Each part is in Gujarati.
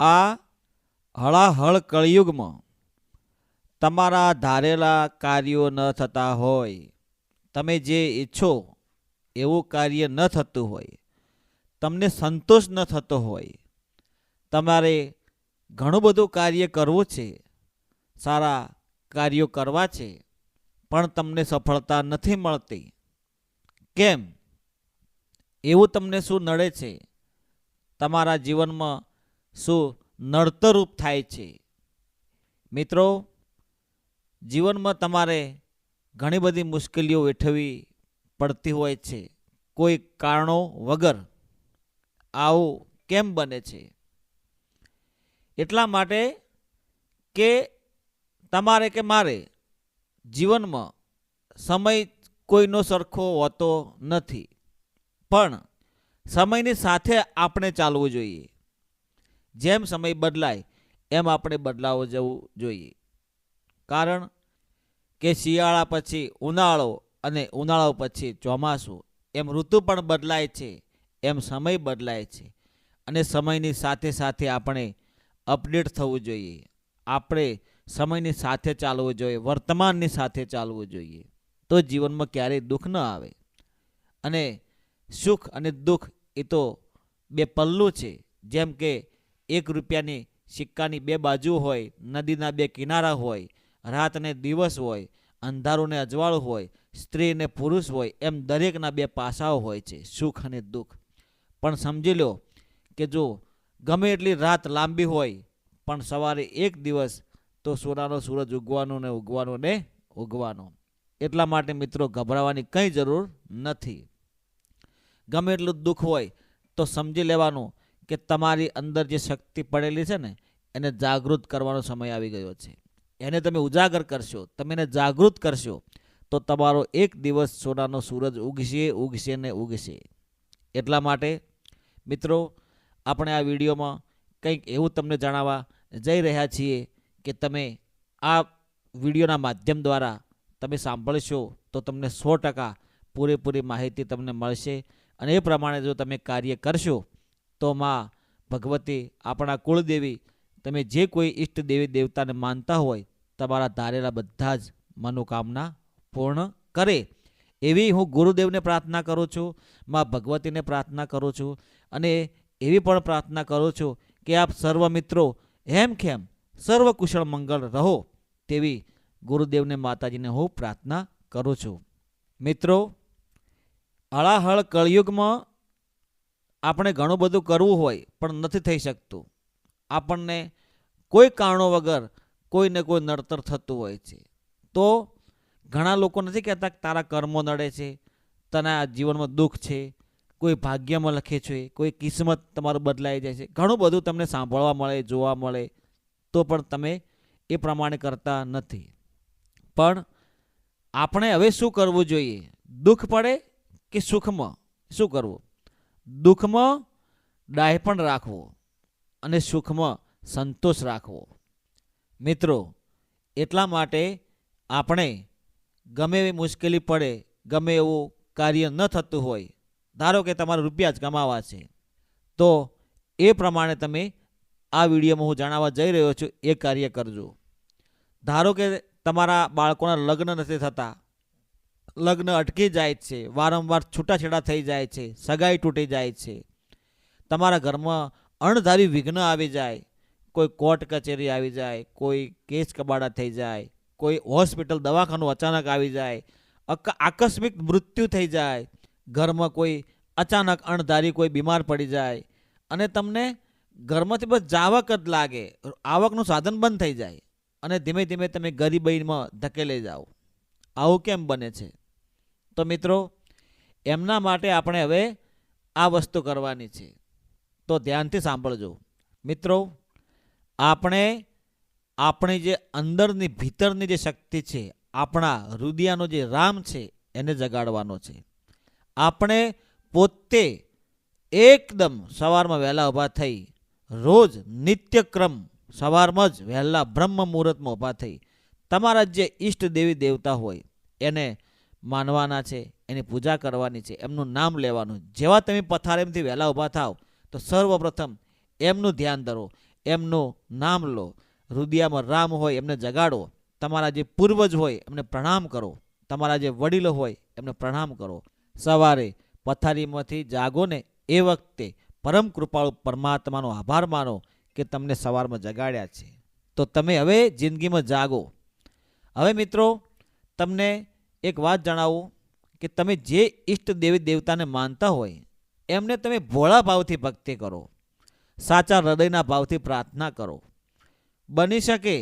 આ હળાહળ કળિયુગમાં તમારા ધારેલા કાર્યો ન થતા હોય, તમે જે ઈચ્છો એવું કાર્ય ન થતું હોય, તમને સંતોષ ન થતો હોય, તમારે ઘણું બધું કાર્ય કરવું છે, સારા કાર્યો કરવા છે, પણ તમને સફળતા નથી મળતી. કેમ? એવું તમને શું નડે છે? તમારા જીવનમાં શું નડતરૂપ થાય છે? મિત્રો, જીવનમાં તમારે ઘણી બધી મુશ્કેલીઓ વેઠવી પડતી હોય છે. કોઈ કારણો વગર આવું કેમ બને છે? એટલા માટે કે તમારે કે મારે જીવનમાં સમય કોઈનો સરખો હોતો નથી. પણ સમયની સાથે આપણે ચાલવું જોઈએ. જેમ સમય બદલાય, એમ આપણે બદલાવો જવું જોઈએ. કારણ કે શિયાળા પછી ઉનાળો અને ઉનાળો પછી ચોમાસું, એમ ઋતુ પણ બદલાય છે, એમ સમય બદલાય છે. અને સમયની સાથે સાથે આપણે અપડેટ થવું જોઈએ. આપણે સમયની સાથે ચાલવું જોઈએ, વર્તમાનની સાથે ચાલવું જોઈએ. તો જીવનમાં ક્યારેય દુઃખ ન આવે. અને સુખ અને દુઃખ એ તો બે પલ્લું છે. જેમ કે એક રૂપિયાની સિક્કાની બે બાજુ હોય, નદીના બે કિનારા હોય રાત અને દિવસ હોય અંધારું ને અજવાળું હોય સ્ત્રી ને પુરુષ હોય, એમ દરેકના બે પાસાઓ હોય છે, સુખ અને દુઃખ. પણ સમજી લો કે જો ગમે એટલી રાત લાંબી હોય, પણ સવારે એક દિવસ તો સોનાનો સૂરજ ઉગવાનો ને ઉગવાનો ને ઉગવાનો. એટલા માટે મિત્રો ગભરાવાની કંઈ જરૂર નથી. ગમે એટલું દુઃખ હોય તો સમજી લેવાનું કે તમારી અંદર જે શક્તિ પડેલી છે ને, એને જાગૃત કરવાનો સમય આવી ગયો છે. એને તમે ઉજાગર કરશો, તમે એને જાગૃત કરશો, તો તમારો એક દિવસ સોનાનો સૂરજ ઉગશે ઉગશે ને ઉગશે. એટલા માટે મિત્રો, આપણે આ વિડીયોમાં કંઈક એવું તમને જણાવવા જઈ રહ્યા છીએ કે તમે આ વિડીયોના માધ્યમ દ્વારા તમે સાંભળશો તો તમને સો ટકા પૂરેપૂરી માહિતી તમને મળશે. અને એ પ્રમાણે જો તમે કાર્ય કરશો તો માં ભગવતી આપણા કુળદેવી, તમે જે કોઈ ઈષ્ટ દેવી દેવતાને માનતા હોય, તમારા ધારેલા બધા જ મનોકામના પૂર્ણ કરે. એવી હું ગુરુદેવને પ્રાર્થના કરું છું, માં ભગવતીને પ્રાર્થના કરું છું અને એવી પણ પ્રાર્થના કરું છું કે આપ સર્વ મિત્રો હેમ ખેમ સર્વ કુશળ મંગળ રહો તેવી ગુરુદેવને માતાજીને હું પ્રાર્થના કરું છું. મિત્રો હળાહળ કળિયુગમાં આપણે ઘણું બધું કરવું હોય, પણ નથી થઈ શકતું. આપણને કોઈ કારણો વગર કોઈને કોઈ નડતર થતું હોય છે. તો ઘણા લોકો નથી કહેતા તારા કર્મો નડે છે, તને જીવનમાં દુઃખ છે, કોઈ ભાગ્યમાં લખે છે, કોઈ કિસ્મત તમારું બદલાઈ જાય છે. ઘણું બધું તમને સાંભળવા મળે, જોવા મળે, તો પણ તમે એ પ્રમાણે કરતા નથી. પણ આપણે હવે શું કરવું જોઈએ? દુઃખ પડે કે સુખમાં? શું કરવું? દુઃખમાં ડાયપણ રાખવો અને સુખમાં સંતોષ રાખવો. મિત્રો, એટલા માટે આપણે ગમે એવી મુશ્કેલી પડે, ગમે એવું કાર્ય ન થતું હોય, ધારો કે તમારે રૂપિયા જ કમાવા છે, તો એ પ્રમાણે તમે આ વિડીયોમાં હું જણાવવા જઈ રહ્યો છું, એ કાર્ય કરજો. ધારો કે તમારા બાળકોના લગ્ન નથી થતા લગ્ન અટકી જાય છે, વારંવાર છૂટાછેડા થઈ જાય છે, સગાઈ તૂટી જાય છે. તમારા ઘરમાં અણધારી વિઘ્ન આવી જાય, કોઈ કોર્ટ કચેરી આવી જાય, કોઈ કેસ કબાડા થઈ જાય, કોઈ હોસ્પિટલ દવાખાનું અચાનક આવી જાય આકસ્મિક મૃત્યુ થઈ જાય, ઘરમાં કોઈ અચાનક અણધારી કોઈ બીમાર પડી જાય, અને તમને ઘરમાંથી બસ જાવક જ લાગે, આવકનું સાધન બંધ થઈ જાય, અને ધીમે ધીમે તમે ગરીબીમાં ધકેલે જાઓ. આવું કેમ બને છે? મિત્રો, એમના માટે આપણે હવે આ વસ્તુ કરવાની છે. તો ધ્યાનથી સાંભળજો. મિત્રો, આપણે આપણી જે અંદરની, ભીતરની જે શક્તિ છે, આપણા હૃદયનો જે રામ છે, એને જગાડવાનો છે. આપણે પોતે એકદમ સવારમાં વહેલા ઊભા થઈ, રોજ નિત્યક્રમ સવારમાં જ વહેલા બ્રહ્મ મુહૂર્તમાં ઊભા થઈ, તમારા જે ઈષ્ટ દેવી દેવતા હોય, એને માનવાના છે, એની પૂજા કરવાની છે, એમનું નામ લેવાનું. જેવા તમે પથારેમથી વહેલા ઊભા થાવ, તો સર્વપ્રથમ એમનું ધ્યાન ધરો, એમનું નામ લો. હૃદયામાં રામ હોય, એમને જગાડો. તમારા જે પૂર્વજ હોય, એમને પ્રણામ કરો. તમારા જે વડીલો હોય, એમને પ્રણામ કરો. સવારે પથારીમાંથી જાગો ને એ વખતે પરમ કૃપાળુ પરમાત્માનો આભાર માનો કે તમને સવારમાં જગાડ્યા છે. તો તમે હવે જિંદગીમાં જાગો. હવે મિત્રો, તમને એક વાત જણાવું કે તમે જે ઈષ્ટ દેવી દેવતાને માનતા હોય, એમને તમે ભોળા ભાવથી ભક્તિ કરો, સાચા હૃદયના ભાવથી પ્રાર્થના કરો. બની શકે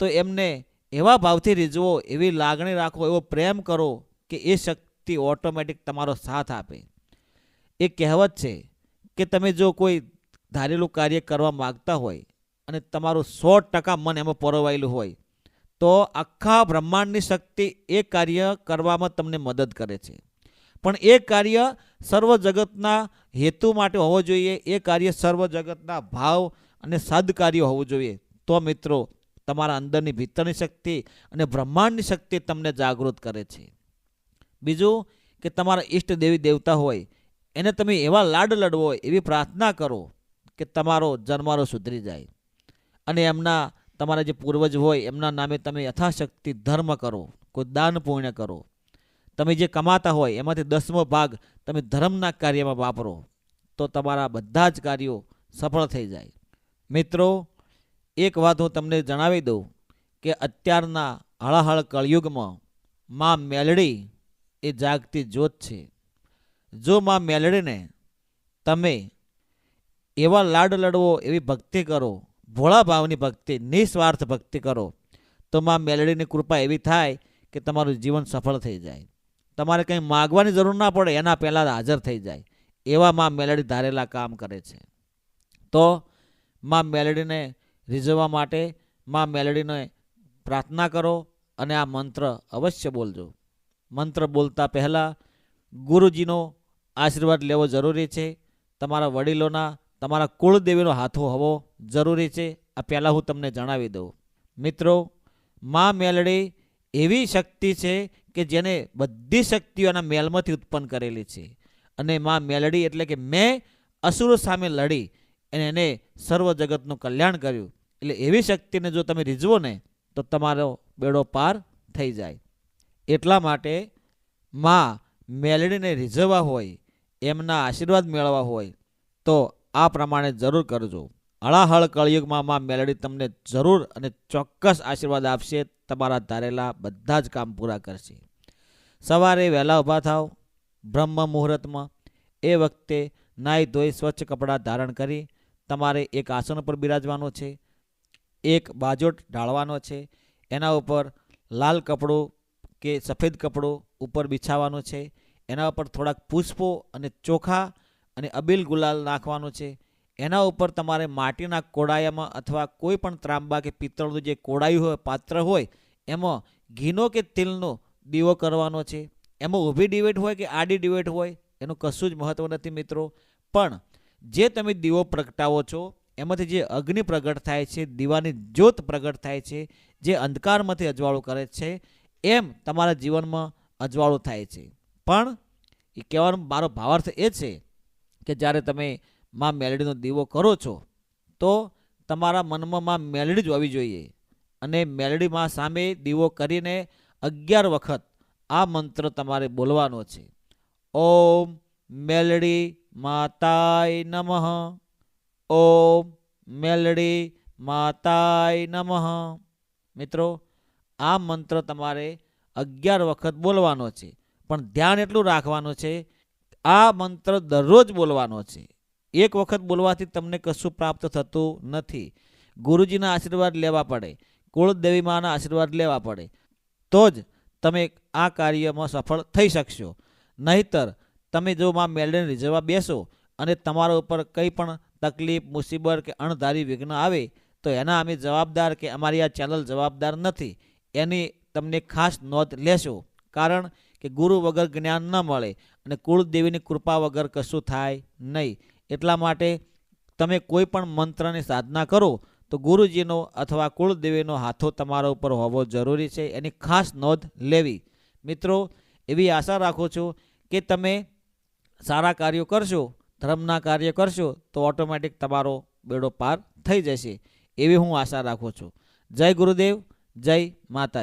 તો એમને એવા ભાવથી રીઝવો, એવી લાગણી રાખો, એવો પ્રેમ કરો કે એ શક્તિ ઓટોમેટિક તમારો સાથ આપે. એ કહેવત છે કે તમે જો કોઈ ધારેલું કાર્ય કરવા માગતા હોય અને તમારું સો ટકા મન એમાં પરોવાયેલું હોય તો આખા બ્રહ્માંડની શક્તિ એ કાર્ય કરવામાં તમને મદદ કરે છે. પણ એ કાર્ય સર્વ જગતના હેતુ માટે હોવો જોઈએ, એ કાર્ય સર્વ જગતના ભાવ અને સદકાર્ય હોવું જોઈએ. તો મિત્રો, તમારા અંદરની ભીતરની શક્તિ અને બ્રહ્માંડની શક્તિ તમને જાગૃત કરે છે. બીજું કે તમારા ઈષ્ટ દેવી દેવતા હોય, એને તમે એવા લાડ લડવો, એવી પ્રાર્થના કરો કે તમારો જન્મારો સુધરી જાય. અને એમના તમારા જે પૂર્વજ હોય, એમના નામે તમે યથાશક્તિ ધર્મ કરો, કોઈ દાન પુણ્ય કરો. તમે જે કમાતા હોય, એમાંથી દસમો ભાગ તમે ધર્મના કાર્યમાં વાપરો, તો તમારા બધા જ કાર્યો સફળ થઈ જાય. મિત્રો, એક વાત હું તમને જણાવી દઉં કે અત્યારના હળહળ કળયુગમાં માં મેલડી એ જાગતી જ્યોત છે. જો માં મેલડીને તમે એવા લાડ લડવો, એવી ભક્તિ કરો ભોળા ભાવની ભક્તિ, નિસ્વાર્થ ભક્તિ કરો. તો માં મેલડીની કૃપા એવી થાય કે તમારું જીવન સફળ થઈ જાય. તમારે કંઈ માગવાની જરૂર ના પડે, એના પહેલાં હાજર થઈ જાય. એવા માં મેલડી ધારેલા કામ કરે છે. તો માં મેલડીને રીઝવવા માટે માં મેલડીને પ્રાર્થના કરો અને આ મંત્ર અવશ્ય બોલજો. મંત્ર બોલતા પહેલાં ગુરુજીનો આશીર્વાદ લેવો જરૂરી છે. તમારા વડીલોના, તમારા કુળદેવીનો હાથો હોવો. જરૂરી છે. આ પહેલાં હું તમને જણાવી દઉં. મિત્રો, મા મેલડી એવી શક્તિ છે કે જેને બધી શક્તિઓના મેલમાંથી ઉત્પન્ન કરેલી છે. અને મા મેલડી એટલે કે મેં અસુરો સામે લડી અને એને સર્વ જગતનું કલ્યાણ કર્યું. એટલે એવી શક્તિને જો તમે રીઝવો ને, તો તમારો બેડો પાર થઈ જાય. એટલા માટે માં મેલડીને રીઝવવા હોય, એમના આશીર્વાદ મેળવવા હોય, તો આ પ્રમાણે જરૂર કરજો. હળાહળ કળયુગમાં માં મેલડી તમને જરૂર અને ચોક્કસ આશીર્વાદ આપશે, તમારા ધારેલા બધા જ કામ પૂરા કરશે. સવારે વહેલા ઊભા થાવ બ્રહ્મ મુહૂર્તમાં, એ વખતે નાહી ધોઈ સ્વચ્છ કપડાં ધારણ કરી, તમારે એક આસન પર બિરાજવાનો છે, એક બાજોટ ઢાળવાનો છે, એના ઉપર લાલ કપડું કે સફેદ કપડું ઉપર બિછાવવાનું છે, એના ઉપર થોડાક પુષ્પો અને ચોખા અને અબીલ ગુલાલ નાખવાનું છે એના ઉપર તમારે માટીના કોડાયામાં અથવા કોઈ પણ ત્રાંબા કે પિત્તળનું જે કોડાયું હોય, પાત્ર હોય, એમાં ઘીનો કે તેલનો દીવો કરવાનો છે. એમાં ઊભી ડિવેટ હોય કે આડી ડિવેટ હોય, એનું કશું જ મહત્ત્વ નથી મિત્રો. પણ જે તમે દીવો પ્રગટાવો છો, એમાંથી જે અગ્નિ પ્રગટ થાય છે, દીવાની જ્યોત પ્રગટ થાય છે, જે અંધકારમાંથી અજવાળું કરે છે, એમ તમારા જીવનમાં અજવાળું થાય છે. પણ એ કહેવાનો મારો ભાવાર્થ એ છે કે જ્યારે તમે માં મેલડીનો દીવો કરો છો, તો તમારા મનમાં માં મેલડી જ હોવી જોઈએ. અને મેલડીમાં સામે દીવો કરીને અગિયાર વખત આ મંત્ર તમારે બોલવાનો છે. ઓમ મેલડી માતાય નમઃ. ઓમ મેલડી માતાય નમઃ. મિત્રો, આ મંત્ર તમારે અગિયાર વખત બોલવાનો છે. પણ ધ્યાન એટલું રાખવાનું છે, આ મંત્ર દરરોજ બોલવાનો છે. એક વખત બોલવાથી તમને કશું પ્રાપ્ત થતું નથી. ગુરુજીના આશીર્વાદ લેવા પડે. કુળદેવી માના આશીર્વાદ લેવા પડે. તો જ તમે આ કાર્યમાં સફળ થઈ શકશો. નહીતર તમે જો માં મેળવીને રીઝવવા બેસો અને તમારા ઉપર કંઈ પણ તકલીફ, મુસીબત કે અણધારી વિઘ્ન આવે, તો એના અમે જવાબદાર કે અમારી આ ચેનલ જવાબદાર નથી. એની તમને ખાસ નોંધ લેશો. કારણ કે ગુરુ વગર જ્ઞાન ન મળે અને કુળદેવીની કૃપા વગર કશું થાય નહીં. એટલા માટે તમે કોઈ પણ મંત્રની સાધના કરો, તો ગુરુજીનો અથવા કુળદેવીનો હાથો તમારા ઉપર હોવો જરૂરી છે. એની ખાસ નોંધ લેવી. મિત્રો, એવી આશા રાખું છું કે તમે સારા કાર્યો કરશો, ધર્મના કાર્ય કરશો, તો ઓટોમેટિક તમારો બેડો પાર થઈ જશે. એવી હું આશા રાખું છું. જય ગુરુદેવ, જય માતાજી.